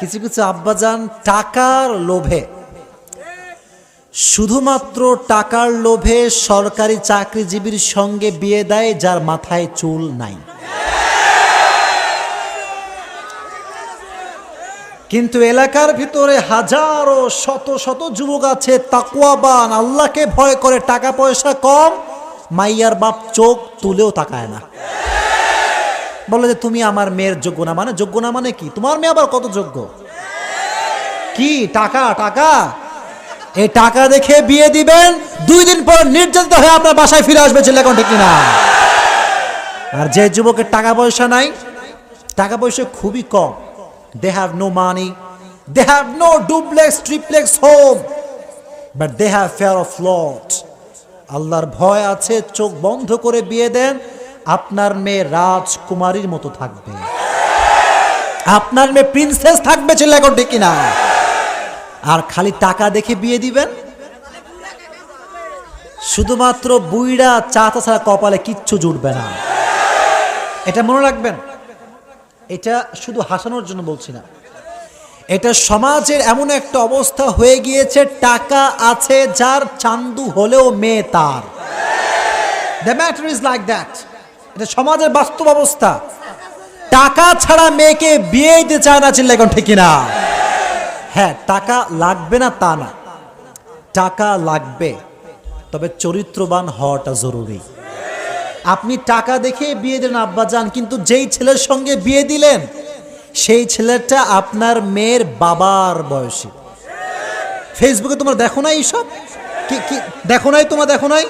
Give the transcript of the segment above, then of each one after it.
কিছু কিছু আব্বাজান টাকার লোভে। শুধুমাত্র টাকার লোভে সরকারি চাকরিজীবীর সঙ্গে বিয়ে দেয় যার মাথায় চুল নাই। কিন্তু এলাকার ভিতরে হাজারো, শত শত যুবক আছে তাকুয়াবান আল্লাহকে ভয় করে টাকা পয়সা কম, মাইয়ার বাপ চোখ তুলেও তাকায় না। বলে যে তুমি আমার মেয়ের যোগ্য না। মানে যোগ্য না মানে কি? তোমার মেয়ে আবার কত যোগ্য? কি? টাকা? টাকা? এই টাকা দেখে বিয়ে দিবেন, দুই দিন পর নির্যাতিত হয়ে আপনার বাসায় ফিরে আসবে ছেলে এখন ঠিক না আর যে যুবকের টাকা পয়সা নাই, টাকা পয়সা খুবই কম। They have no money they have no duplex triplex home but they have fear of lot আল্লাহর ভয় আছে, চোখ বন্ধ করে বিয়ে দেন আপনার মেয়ে রাজকুমারীর মতো থাকবে। আপনার মেয়ে প্রিন্সেস থাকবে ছেলে এখন, ঠিক কিনা? আর খালি টাকা দেখে বিয়ে দিবেন? শুধুমাত্র বুইড়া চাতা ছাড়া কপালে কিচ্ছু জুটবে না। এটা মনে রাখবেন, এটা শুধু হাসানোর জন্য বলছি না। এটা সমাজের এমন একটা অবস্থা হয়ে গিয়েছে, টাকা আছে, যার চান্দু হলেও মেয়ে তার। The matter is like that এটা সমাজের বাস্তব অবস্থা। টাকা ছাড়া মেয়েকে বিয়ে দিতে চায় না চিল্লা এখন ঠিক না হ্যাঁ টাকা লাগবে না তা না। টাকা লাগবে, তবে চরিত্রবান হওয়াটা জরুরি। আপনি টাকা দেখে বিয়ে দিলেন আব্বা যান কিন্তু যেই ছেলের সঙ্গে বিয়ে দিলেন, সেই ছেলেটা আপনার মেয়ের বাবার বয়সী। ফেসবুকে তোমার দেখো না এইসব? কি কি, দেখো নাই তোমার দেখো নাই?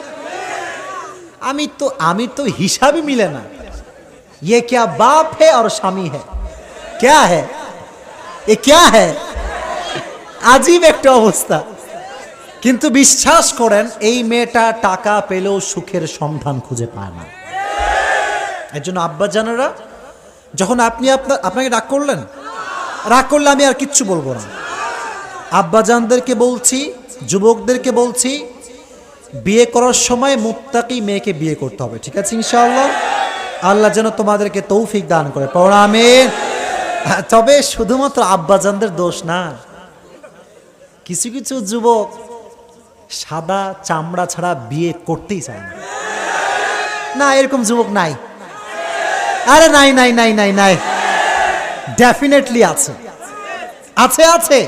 আমি তো আমি তো হিসাবই মিলে না ये क्या बाप है और স্বামী है क्या है ये क्या है আজীব একটা অবস্থা কিন্তু বিশ্বাস করেন এই মেয়েটা টাকা পেলেও সুখের সন্ধান খুঁজে পায় না এর জন্য আব্বা জানারা যখন আপনি আপনার আপনাকে রাগ করলেন রাগ করলে আমি আর কিচ্ছু বলবো না আব্বাজানদেরকে বলছি যুবকদেরকে বলছি বিয়ে করার সময় মুত্তাকি মেয়েকে বিয়ে করতে হবে, ঠিক আছে ইনশাআল্লাহ? আল্লাহ যেন তোমাদেরকে তৌফিক দান করে পড়ামে তবে শুধুমাত্র আব্বাজানদের দোষ না, কিছু কিছু যুবক সাদা চামড়া ছাড়া বিয়ে করতেই চায় না। না, এরকম যুবক নাই। আরে নাই নাই নাই নাই নাই। ডেফিনেটলি আছে। আছে আছে।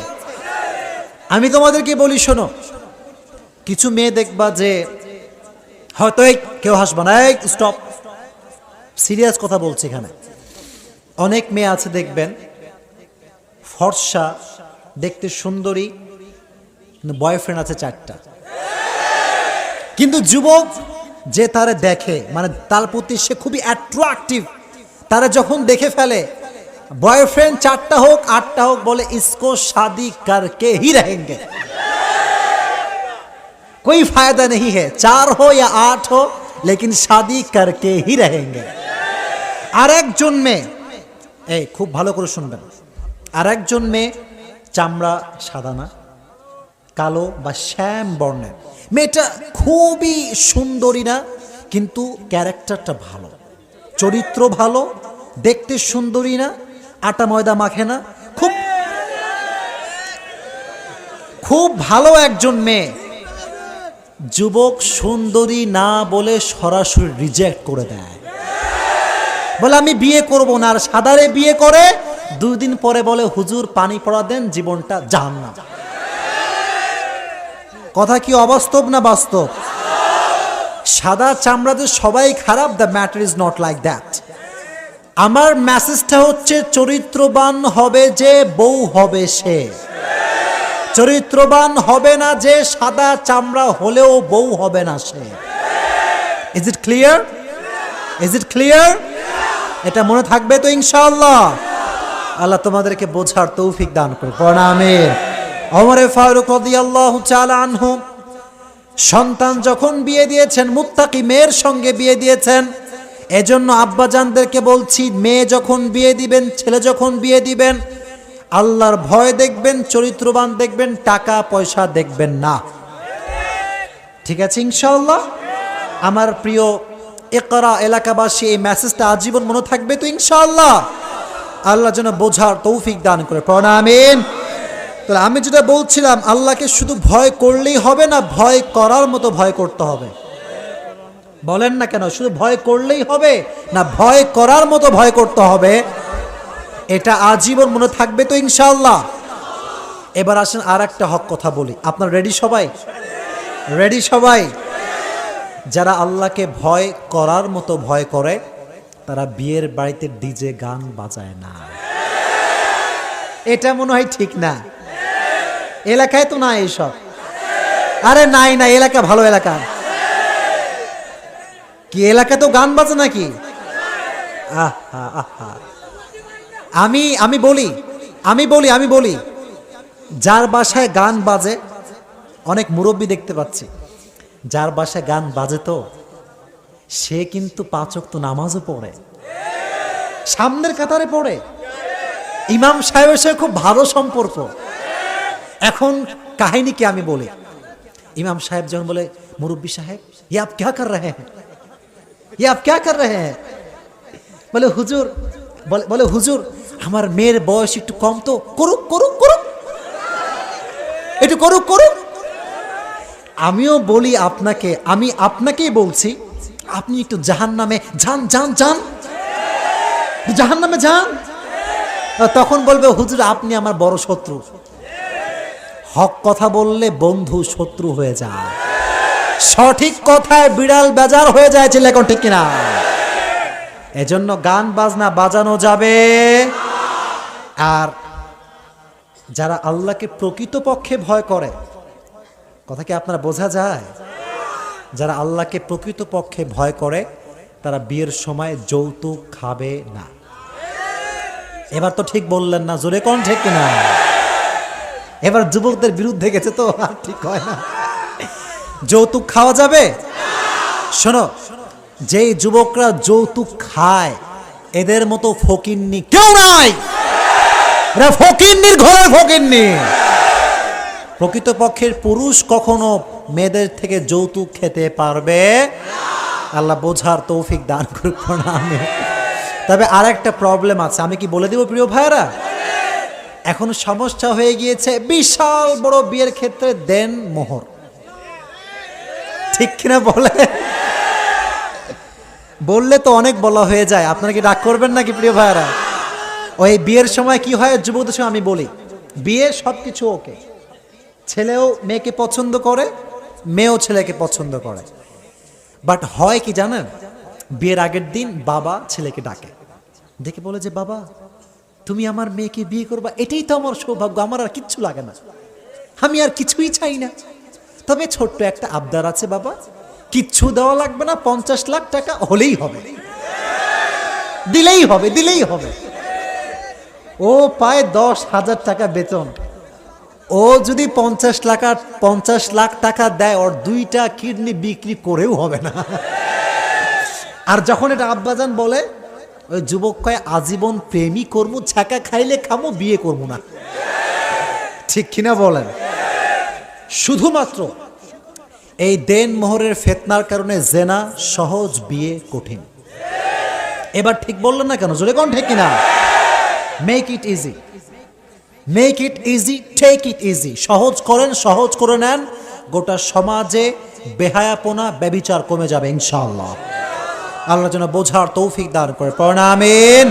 আমি তোমাদেরকে বলি, শোনো কিছু মেয়ে দেখবা যে, হয়তো কেউ হাসবা না। স্টপ সিরিয়াস কথা বলছি এখানে। অনেক মেয়ে আছে দেখবেন, ফর্সা, দেখতে সুন্দরী বয়ফ্রেন্ড আছে চারটা। কিন্তু যুবক যে তারে দেখে মানে তার প্রতি সে খুবই অ্যাট্রাকটিভ তারা যখন দেখে ফেলে বয়ফ্রেন্ড চারটা হোক, আটটা হোক, বলে, ইসকো শাদি কারকে হি রেঙ্গে कोई फायदा नहीं है चार हो या आठ हो लेकिन शादी करके ही रहेंगे আর একজন মেয়ে এই খুব ভালো করে শুনবেন আর একজন মেয়ে চামড়া সাদা না কালো বা শ্যাম বর্ণের মেয়েটা খুবই সুন্দরী না কিন্তু ক্যারেক্টারটা ভালো চরিত্র ভালো দেখতে সুন্দরী না আটা ময়দা মাখে না খুব খুব ভালো একজন মেয়ে যুবক সুন্দরী না বলে সরাসরি রিজেক্ট করে দেয়। বলে, আমি বিয়ে করব না। আর সাদারে বিয়ে করে দুই দিন পরে বলে, হুজুর, পানি পড়া দেন, জীবনটা না কথা কি অবাস্তব না বাস্তব? সাদা চামড়াদের সবাই খারাপ the matter is not like that আমার মেসেজটা হচ্ছে, চরিত্রবান হবে যে বউ হবে সে। চরিত্রবান হবে না যে সাদা চামড়া হলেও বউ হবে না সে। Is it clear is it clear এটা মনে থাকবে তো ইনশাআল্লাহ। আল্লাহ তোমাদেরকে বোঝার তৌফিক দান করে প্রণামে অমরে ফারুক রাদিয়াল্লাহু তাআলা আনহু, সন্তান যখন বিয়ে দিয়েছেন, মুত্তাকি মেয়ের সঙ্গে বিয়ে দিয়েছেন, এজন্য আব্বাজানদেরকে বলছি, মেয়ে যখন বিয়ে দিবেন, ছেলে যখন বিয়ে দিবেন আল্লাহর ভয় দেখবেন, চরিত্রবান দেখবেন, টাকা পয়সা দেখবেন না। ঠিক আছে ইনশাল্লাহ আমার প্রিয় একরা এলাকাবাসী, এই মেসেজটা আজীবন মনে থাকবে তো ইনশাল্লাহ আল্লাহ যেন বোঝার তৌফিক দান করে প্রণামিন তাহলে আমি যেটা বলছিলাম, আল্লাহকে শুধু ভয় করলেই হবে না, ভয় করার মতো ভয় করতে হবে? বলেন না কেন, শুধু ভয় করলেই হবে না, ভয় করার মতো ভয় করতে হবে? এটা আজীবন মনে থাকবে তো ইনশাআল্লাহ। এবার আসেন আর একটা হক কথা বলি। আপনার রেডি সবাই? রেডি সবাই? যারা আল্লাহকে ভয় করার মতো ভয় করে, তারা বিয়ের বাড়িতে ডিজে গান বাজায় না। এটা মনে হয় ঠিক না। এলাকায় তো না এইসব আরে নাই না এলাকা ভালো এলাকা। কি এলাকা তো গান বাজে নাকি? আহা আহা। আমি আমি বলি আমি বলি আমি বলি, যার বাসায় গান বাজে, অনেক মুরব্বী দেখতে পাচ্ছি, যার বাসায় গান বাজে তো, সে কিন্তু পাচক তো নামাজও পড়ে, সামনের কাতারে পড়ে, ইমাম সাহেবের সাথে খুব ভালো সম্পর্ক, এখন কাহিনী কি আমি বলি, ইমাম সাহেব যখন বলে, মুরব্বী সাহেব ই আপ ক্যা কর রে হ্যাঁ ইয়ে আপ ক্যা কর রে হ্যাঁ বলে হুজুর বলে হুজুর আমার মেয়ের বয়স একটু কম তো, করুক করুক করুক। একটু করুক করুক। আমিও বলি আপনাকে, আমি আপনাকেই বলছি, আপনি একটু জাহান নামে যান যান যান। জাহান নামে যান। তখন বলবে, হুজুর, আপনি আমার বড় শত্রু। হক কথা বললে বন্ধু শত্রু হয়ে যায়। সঠিক কথায় বিড়াল বেজার হয়ে যায় ছেলে এখন ঠিক কিনা? এজন্য গান, বাজনা বাজানো যাবে। আর যারা আল্লাহকে প্রকৃতপক্ষে ভয় করে, কথা কি আপনারা বোঝা যায়? যারা আল্লাহকে প্রকৃতপক্ষে ভয় করে, তারা বিয়ের সময় যৌতুক খাবে না। এবার তো ঠিক বললেন না, জোরে কোন ঠিক কিনা? এবার যুবকদের বিরুদ্ধে গেছে তো, আর ঠিক হয় না। যৌতুক খাওয়া যাবে? শোনো, যেই যুবকরা যৌতুক খায়, এদের মতো ফকিন্নি কেউ নাই। এরা ফকিন্নির ঘরে ফকিন্নি। প্রকৃতপক্ষের পুরুষ কখনো মেয়েদের থেকে যৌতুক খেতে পারবে আল্লাহ বোঝার তৌফিক দান করুক প্রণামে। তবে আর একটা প্রবলেম আছে, আমি কি বলে দেব প্রিয় ভাইরা এখন সমস্যা হয়ে গিয়েছে বিশাল বড় বিয়ের ক্ষেত্রে দেন মোহর। ঠিক কিনা বলে? বললে তো অনেক বলা হয়ে যায়, আপনারা কি রাগ করবেন নাকি প্রিয় ভাইয়ারা? ওই বিয়ের সময় কি হয়, যুবকদের সময় আমি বলি। বিয়ে সব কিছু ওকে। ছেলেও মেয়েকে পছন্দ করে, মেয়েও ছেলেকে পছন্দ করে। বাট হয় কি জানেন? বিয়ের আগের দিন বাবা ছেলেকে ডাকে। দেখে বলে যে, বাবা, তুমি আমার মেয়েকে বিয়ে করবা, এটাই তো আমার সৌভাগ্য, আমার আর কিচ্ছু লাগে না। আমি আর কিছুই চাই না। তবে ছোট্ট একটা আবদার আছে বাবা, কিচ্ছু দেওয়া লাগবে না, পঞ্চাশ লাখ টাকা হলেই হবে। দিলেই হবে দিলেই হবে। ও পায় দশ হাজার টাকা বেতন। ও যদি পঞ্চাশ লাখ পঞ্চাশ লাখ টাকা দেয়, ওর দুইটা কিডনি বিক্রি করেও হবে না। আর যখন এটা আব্বাজান বলে, ওই যুবক কয়, আজীবন প্রেমই করব ছাকা খাইলে খামো, বিয়ে করব না। ঠিক কিনা বলেন? শুধুমাত্র এই দেন মোহরের ফেতনার কারণে জেনা সহজ বিয়ে কঠিন। এবার ঠিক বললেন না কেন? জোরে কোন, ঠিক কিনা? Make it easy make it easy take it easy সহজ করেন, সহজ করে নেন। গোটা সমাজে বেহায়াপনা, ব্যবিচার কমে যাবে ইনশাল্লাহ আল্লাহ যেন বোঝার তৌফিক দান করে। প্রণামিন